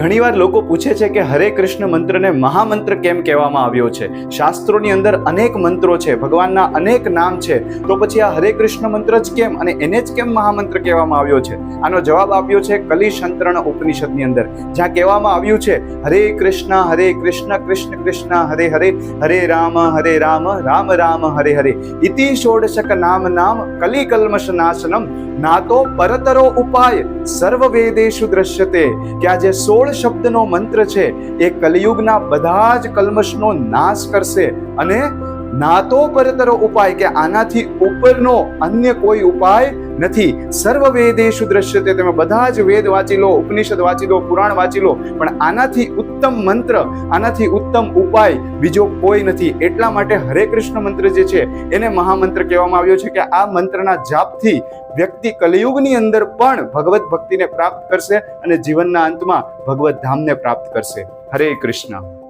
ઘણીવાર લોકો પૂછે છે કે હરે કૃષ્ણ મંત્રને મહામંત્ર કેમ કહેવામાં આવ્યો છે? શાસ્ત્રોની અંદર અનેક મંત્રો છે, ભગવાનના અનેક નામ છે. તો પછી આ હરે કૃષ્ણ મંત્ર જ કેમ અને એને જ કેમ મહામંત્ર કહેવામાં આવ્યો છે? આનો જવાબ આપ્યો છે કલિશંત્રણ ઉપનિષદની અંદર, જ્યાં કહેવામાં આવ્યું છે, હરે કૃષ્ણ હરે કૃષ્ણ કૃષ્ણ કૃષ્ણ, હરે હરે હરે રામ હરે રામ રામ રામ, હરે હરે. ઇતિ ષોડશક નામ નામ કલી કલ્મશ નાશનમ નાતો પરતરો ઉપાય સર્વ વેદેશુ દ્રશ્યતે. કે આજે જે સોળ શબ્દનો મંત્ર છે, એ કલિયુગના બધા જ કલ્મશનો નાશ કરશે અને ના તો પરતરો ઉપાય કે આનાથી ઉપરનો અન્ય કોઈ ઉપાય નથી. સર્વ વેદેશુ દ્રશ્યતે તમે બધા જ વેદ વાંચી લો ઉપનિષદ વાંચી લો પુરાણ વાંચી લો પણ આનાથી ઉત્તમ મંત્ર, આનાથી ઉત્તમ ઉપાય બીજો કોઈ નથી. એટલા માટે હરે કૃષ્ણ મંત્ર જે છે, એને મહામંત્ર કહેવામાં આવ્યો છે કે આ મંત્રના જાપથી વ્યક્તિ કલિયુગની અંદર પણ ભગવત ભક્તિને પ્રાપ્ત કરશે અને જીવનના અંતમાં ભગવત ધામને પ્રાપ્ત કરશે. હરે કૃષ્ણ.